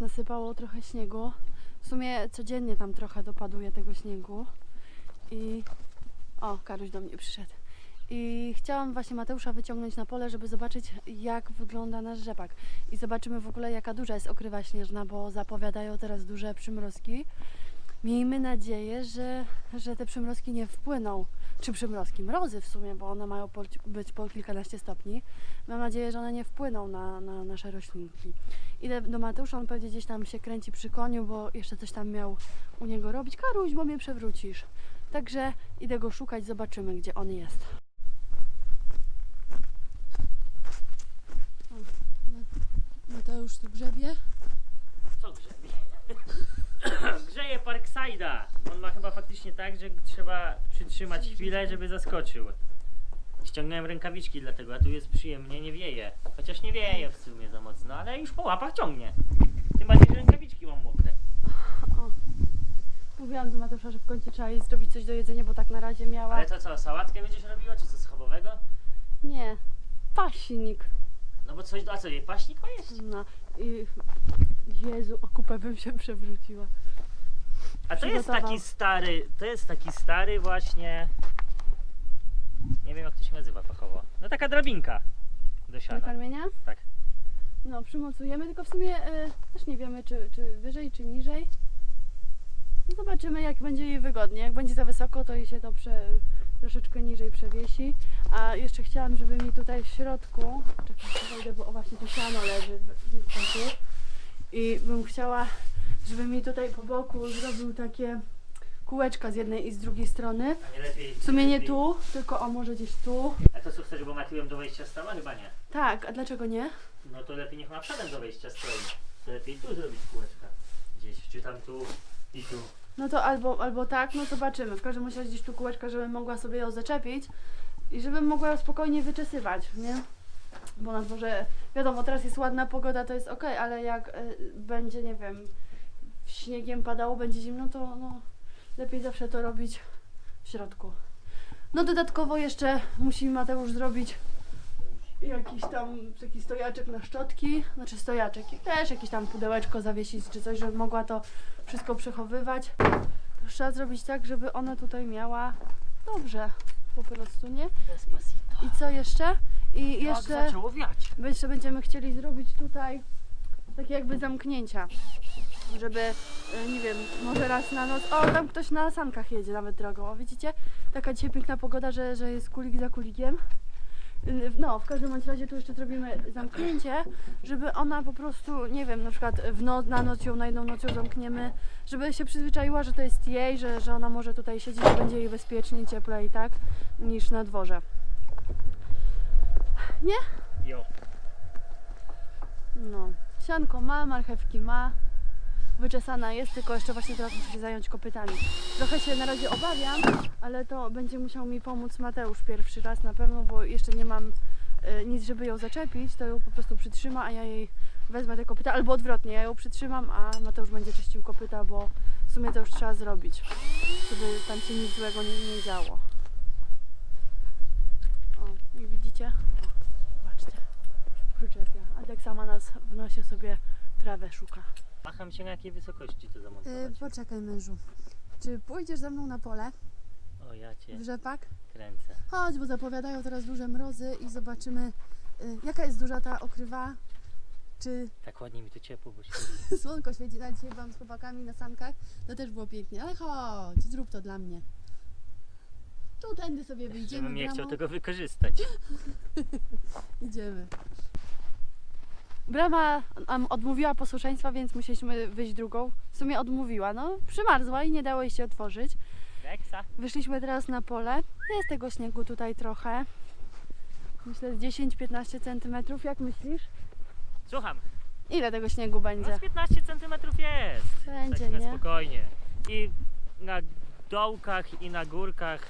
nasypało trochę śniegu. W sumie codziennie tam trochę dopaduje tego śniegu. I. O, Karuś do mnie przyszedł. I chciałam właśnie Mateusza wyciągnąć na pole, żeby zobaczyć, jak wygląda nasz rzepak. I zobaczymy w ogóle, jaka duża jest okrywa śnieżna, bo zapowiadają teraz duże przymrozki. Miejmy nadzieję, że, że te przymrozki nie wpłyną, czy przymrozki, mrozy w sumie, bo one mają po, być po kilkanaście stopni. Mam nadzieję, że one nie wpłyną na, na nasze roślinki. Idę do Mateusza, on pewnie gdzieś tam się kręci przy koniu, bo jeszcze coś tam miał u niego robić. Karuś, bo mnie przewrócisz. Także idę go szukać, zobaczymy, gdzie on jest. Mateusz tu grzebie. Co grzebie? Grzeje Parkside'a. On ma chyba faktycznie tak, że trzeba przytrzymać chwilę, żeby zaskoczył. Ściągnąłem rękawiczki dlatego, a tu jest przyjemnie, nie wieje. Chociaż nie wieje w sumie za mocno, ale już po łapach ciągnie. Tym bardziej, że rękawiczki mam mokre. O. Mówiłam do Mateusza, że w końcu trzeba jej zrobić coś do jedzenia, bo tak na razie miała. Ale to co, sałatkę będziesz robiła, czy co schabowego? Nie, paśnik. No bo coś, a co, jej paśnik ma jeść? No i Jezu, o kupę bym się przewróciła. A to jest Przygotował. taki stary, to jest taki stary właśnie, nie wiem jak to się nazywa fachowo. No taka drabinka do Do siana. karmienia? Tak. No, przymocujemy, tylko w sumie e, też nie wiemy, czy, czy wyżej, czy niżej. No Zobaczymy, jak będzie jej wygodnie. Jak będzie za wysoko, to jej się to prze, troszeczkę niżej przewiesi. A jeszcze chciałam, żeby mi tutaj w środku, czekaj, wejdę, bo o właśnie to siano leży w-. I bym chciała, żeby mi tutaj po boku zrobił takie kółeczka z jednej i z drugiej strony. A nie lepiej. W sumie nie lepiej- tu, tylko o może gdzieś tu. A to co chcesz, bo ma tyłem do wejścia stała? Chyba nie. Tak, a dlaczego nie? No to lepiej niech ma przodem do wejścia stoi. To lepiej tu zrobić kółeczka. Gdzieś, czy tam tu i tu. No to albo, albo tak, no zobaczymy. W każdym razie gdzieś tu kółeczka, żebym mogła sobie ją zaczepić i żebym mogła ją spokojnie wyczesywać, nie? Bo na dworze, wiadomo, teraz jest ładna pogoda, to jest ok, ale jak y, będzie, nie wiem, śniegiem padało, będzie zimno, to no, lepiej zawsze to robić w środku. No dodatkowo jeszcze musi Mateusz zrobić jakiś tam taki stojaczek na szczotki, znaczy stojaczek i też jakieś tam pudełeczko zawiesić czy coś, żeby mogła to wszystko przechowywać. Trzeba zrobić tak, żeby ona tutaj miała dobrze po prostu, nie? I co jeszcze? I Tak jeszcze, jeszcze będziemy chcieli zrobić tutaj takie jakby zamknięcia, żeby, e, nie wiem, może raz na noc, o tam ktoś na sankach jedzie nawet drogą, o widzicie? Taka dzisiaj piękna pogoda, że, że jest kulik za kulikiem. No, w każdym bądź razie tu jeszcze zrobimy zamknięcie, żeby ona po prostu, nie wiem, na przykład w no, na noc ją, na jedną noc ją zamkniemy, żeby się przyzwyczaiła, że to jest jej, że, że ona może tutaj siedzieć, że będzie jej bezpiecznie, cieplej, tak, niż na dworze. Jo. No, sianko ma, marchewki ma, wyczesana jest, tylko jeszcze właśnie teraz muszę się zająć kopytami. Trochę się na razie obawiam, ale to będzie musiał mi pomóc Mateusz pierwszy raz na pewno, bo jeszcze nie mam e, nic, żeby ją zaczepić, to ją po prostu przytrzyma, a ja jej wezmę te kopyta, albo odwrotnie, ja ją przytrzymam, a Mateusz będzie czyścił kopyta, bo w sumie to już trzeba zrobić, żeby tam się nic złego nie, nie działo. O, jak widzicie, o, zobaczcie przyczepia. A tak sama nas w nosie sobie trawę szuka. Macham się na jakiej wysokości to zamontować. poczekaj mężu. Czy pójdziesz ze mną na pole O ja cię w rzepak? kręcę. Chodź, bo zapowiadają teraz duże mrozy i zobaczymy y, jaka jest duża ta okrywa. Czy Tak ładnie mi tu ciepło, bo się słonko świeci. Na dzisiaj byłam z chłopakami na sankach. To też było pięknie. Ale chodź, zrób to dla mnie. Tu tędy sobie wyjdziemy. Żebym nie chciał bramą. tego wykorzystać. Idziemy. Brama nam odmówiła posłuszeństwa, więc musieliśmy wyjść drugą. W sumie odmówiła. No, przymarzła i nie dało jej się otworzyć. Wyszliśmy teraz na pole. Jest tego śniegu tutaj trochę. Myślę z 10-15 cm. Jak myślisz? Słucham. Ile tego śniegu będzie? No z 15 cm jest. Będzie, tak nie? spokojnie. I na dołkach i na górkach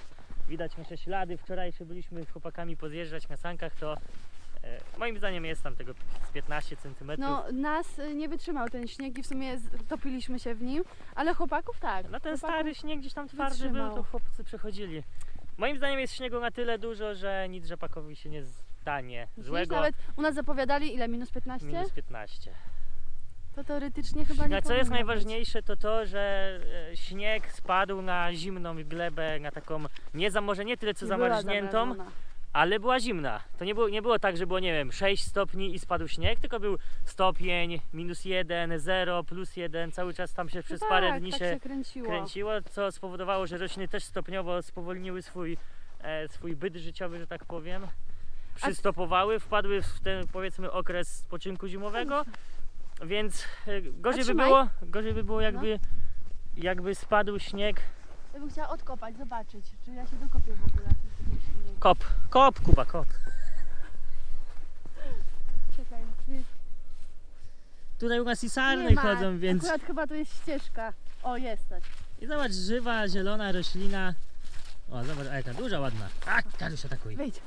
widać nasze ślady. Wczoraj jeszcze byliśmy z chłopakami pozjeżdżać na sankach, to moim zdaniem jest tam tego z 15 cm. No, nas y, nie wytrzymał ten śnieg i w sumie z- topiliśmy się w nim, ale chłopaków tak. No ten Chłopaków- stary śnieg gdzieś tam twardy był, to chłopcy przechodzili. Moim zdaniem jest śniegu na tyle dużo, że nic rzepakowi się nie stanie Myślisz? złego. Nawet u nas zapowiadali ile? Minus 15? Minus 15. To teoretycznie chyba nie A co jest powinno być. najważniejsze, to to, że e, śnieg spadł na zimną glebę, na taką, nie za, może nie tyle co Nie była zamarzniętą. Ale była zimna. To nie było, nie było tak, że było, nie wiem, 6 stopni i spadł śnieg, tylko był stopień, minus 1, 0, plus 1, cały czas tam się przez no parę tak, dni tak się się kręciło. kręciło, co spowodowało, że rośliny też stopniowo spowolniły swój, e, swój byt życiowy, że tak powiem. Przystopowały, wpadły w ten powiedzmy okres spoczynku zimowego, więc e, gorzej by było, gorzej by było jakby, jakby spadł śnieg. Ja bym chciała odkopać, zobaczyć, czy ja się dokopię w ogóle. Kop, kop, Kuba, kop. Czekaj, ty- Tutaj u nas i nie sarny ma. chodzą, więc... Akurat chyba to jest ścieżka. O, jesteś. I zobacz, żywa, zielona roślina. O, zobacz, a jaka duża, ładna. A, Karuś atakuj. Wyjdź.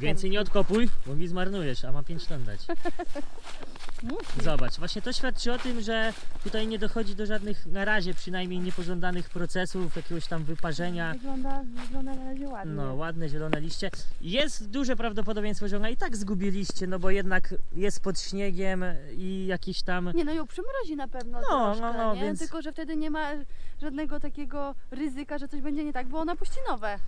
Więcej nie odkopuj, bo mi zmarnujesz, a mam 5 ton dać. Zobacz, właśnie to świadczy o tym, że tutaj nie dochodzi do żadnych, na razie przynajmniej, niepożądanych procesów, jakiegoś tam wyparzenia. Wygląda, wygląda na razie ładnie. No, ładne zielone liście. Jest duże prawdopodobieństwo, że ona i tak zgubi liście, no bo jednak jest pod śniegiem i jakieś tam... Nie no ją przymrozi na pewno No, troszkę, no, no, nie? więc- Tylko, że wtedy nie ma żadnego takiego ryzyka, że coś będzie nie tak, bo ona puści nowe.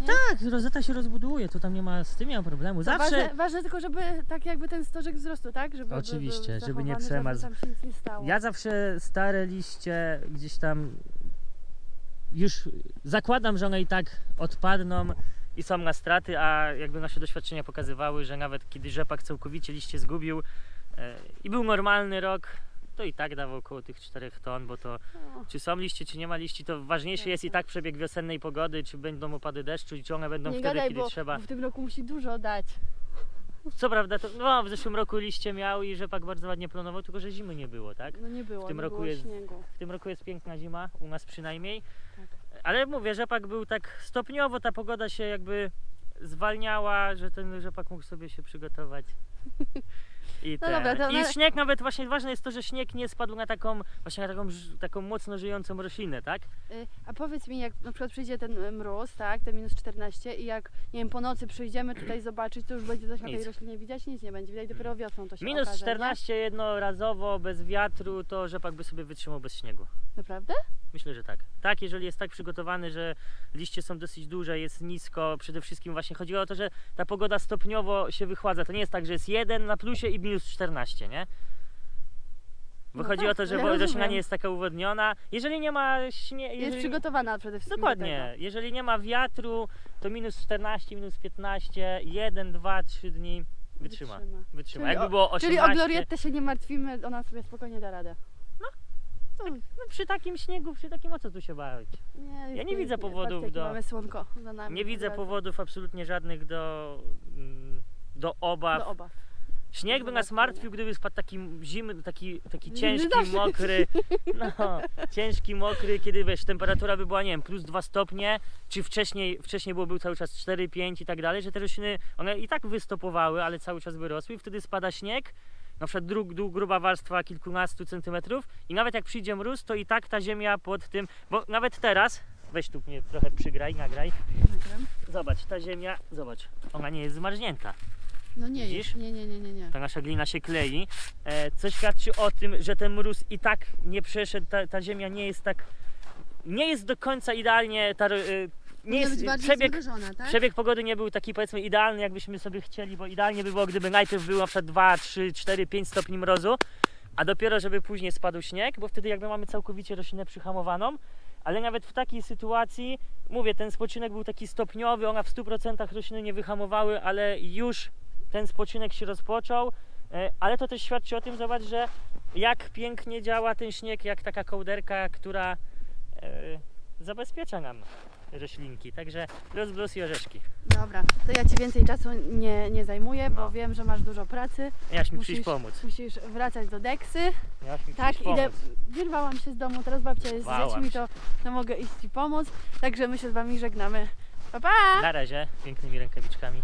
Nie? Tak, rozeta się rozbuduje, to tam nie ma, z tym nie ma problemu. To Zawsze... Ważne, ważne tylko, żeby tak jakby ten stożek wzrostu, tak? Żeby Oczywiście, żeby nie przemarzł. Żeby tam się nic nie stało. Ja zawsze stare liście gdzieś tam już zakładam, że one i tak odpadną i są na straty, a jakby nasze doświadczenia pokazywały, że nawet kiedy rzepak całkowicie liście zgubił e, i był normalny rok, to i tak dawał około tych 4 ton, bo to No. czy są liście, czy nie ma liści, to ważniejszy jest i tak przebieg wiosennej pogody, czy będą opady deszczu i czy one będą Nie wtedy, gadaj, kiedy bo trzeba. w tym roku musi dużo dać. Co prawda, to, no, w zeszłym roku liście miał i rzepak bardzo ładnie planował, tylko że zimy nie było, tak? No nie było, W tym nie roku było jest- śniegu. W tym roku jest piękna zima, u nas przynajmniej. Tak. Ale mówię, rzepak był tak stopniowo, ta pogoda się jakby zwalniała, że ten rzepak mógł sobie się przygotować. I, No ten. dobra, to I na- śnieg nawet właśnie ważne jest to, że śnieg nie spadł na taką właśnie na taką, ż- taką mocno żyjącą roślinę, tak? Y, A powiedz mi, jak na przykład przyjdzie ten y, mróz, tak, te minus 14 i jak, nie wiem, po nocy przyjdziemy tutaj zobaczyć, to już będzie coś na tej Nic. roślinie widać? Nic nie będzie widać, dopiero wiosną to się Minus okaże, 14 jednorazowo, bez wiatru, to rzepak by sobie wytrzymał bez śniegu. Nie? Naprawdę? Myślę, że tak. Tak, jeżeli jest tak przygotowany, że liście są dosyć duże, jest nisko, przede wszystkim właśnie chodzi o to, że ta pogoda stopniowo się wychładza. To nie jest tak, że jest jeden na plusie i minus 14, nie? Bo No chodzi tak, o to, że ja wo- roślina rozumiem. nie jest taka uwodniona. Jeżeli nie ma śnie... Jest jeżeli... przygotowana przede wszystkim do Dokładnie. tego. Jeżeli nie ma wiatru, to minus 14, minus 15, 1, 2, 3 dni wytrzyma. Wytrzyma. Czyli Jakby o- było 18... Czyli o Glorietę się nie martwimy, ona sobie spokojnie da radę. No, przy takim śniegu, przy takim o co tu się bawić? Nie, pięknie. widzę powodów Patrzcie, jakie do- mamy słonko za nami. Nie od widzę razu. powodów absolutnie żadnych do, mm, do obaw. Do obaw. Śnieg by nas martwił, gdyby spadł taki zimny, taki, taki ciężki, mokry. No, ciężki, mokry, kiedy wiesz, temperatura by była, nie wiem, plus 2 stopnie, czy wcześniej, wcześniej było był cały czas 4, 5 i tak dalej, że te rośliny, one i tak wystopowały, ale cały czas by rosły i wtedy spada śnieg, na przykład dru, dru, gruba warstwa kilkunastu centymetrów i nawet jak przyjdzie mróz, to i tak ta ziemia pod tym, bo nawet teraz, weź tu mnie trochę przygraj, nagraj. Zobacz, ta ziemia, zobacz, ona nie jest zmarznięta. No nie Widzisz? jest. Nie, nie, nie, nie, nie. Ta nasza glina się klei, e, co świadczy o tym, że ten mróz i tak nie przeszedł, ta, ta ziemia nie jest tak, nie jest do końca idealnie, ta, e, nie Powinna jest, bardziej przebieg, zmrożona, tak? przebieg pogody nie był taki powiedzmy idealny, jakbyśmy sobie chcieli, bo idealnie by było, gdyby najpierw było na przykład 2, 3, 4, 5 stopni mrozu, a dopiero żeby później spadł śnieg, bo wtedy jakby mamy całkowicie roślinę przyhamowaną, ale nawet w takiej sytuacji, mówię, ten spoczynek był taki stopniowy, ona w 100% rośliny nie wyhamowały, ale już ten spoczynek się rozpoczął, e, ale to też świadczy o tym, zobacz, że jak pięknie działa ten śnieg, jak taka kołderka, która e, zabezpiecza nam roślinki, także rozblos i orzeszki. Dobra, to ja Ci więcej czasu nie, nie zajmuję, bo No. wiem, że masz dużo pracy. Miałaś mi Musisz- przyjść pomóc. Musisz wracać do Deksy. Miałaś mi Tak, idę. pomóc. Wyrwałam się z domu, teraz babcia jest z Wałam dziećmi, to, to mogę iść Ci pomóc. Także my się z Wami żegnamy. Pa, pa! Na razie, pięknymi rękawiczkami.